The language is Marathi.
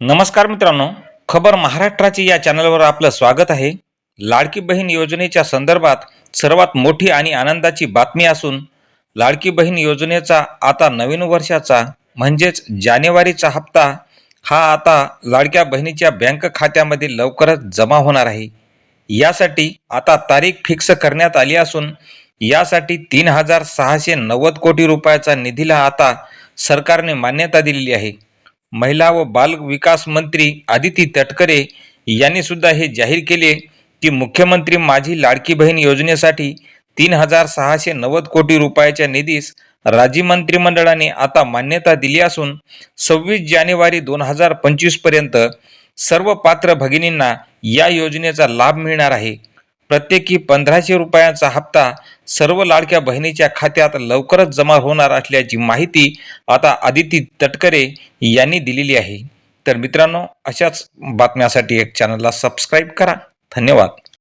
नमस्कार मित्रांनो खबर महाराष्ट्राची या चॅनलवर आपलं स्वागत आहे. लाडकी बहीण योजनेच्या संदर्भात सर्वात मोठी आणि आनंदाची बातमी असून लाडकी बहीण योजनेचा आता नवीन वर्षाचा म्हणजेच जानेवारीचा हप्ता हा आता लाडक्या बहिणीच्या बँक खात्यामध्ये लवकरच जमा होणार आहे. यासाठी आता तारीख फिक्स करण्यात आली असून यासाठी तीन हजार सहाशे नव्वद कोटी रुपयाचा निधीला आता सरकारने मान्यता दिलेली आहे. महिला व बाल विकास मंत्री आदिती तटकरे यांनी सुद्धा हे जाहीर केले की मुख्यमंत्री माझी लाडकी बहीण योजनेसाठी तीन हजार सहाशे नव्वद कोटी रुपयाच्या निधीस राज्य मंत्रिमंडळाने आता मान्यता दिली असून सव्वीस जानेवारी दोन हजार पंचवीसपर्यंत सर्व पात्र भगिनींना या योजनेचा लाभ मिळणार आहे. प्रत्येकी पंधराशे रुपयांचा हप्ता सर्व लाडक्या बहिणीच्या खात्यात लवकरच जमा होणार असल्याची माहिती आता आदिती तटकरे यांनी दिलेली आहे. तर मित्रांनो अशाच बातम्यासाठी एक चॅनलला सबस्क्राईब करा. धन्यवाद.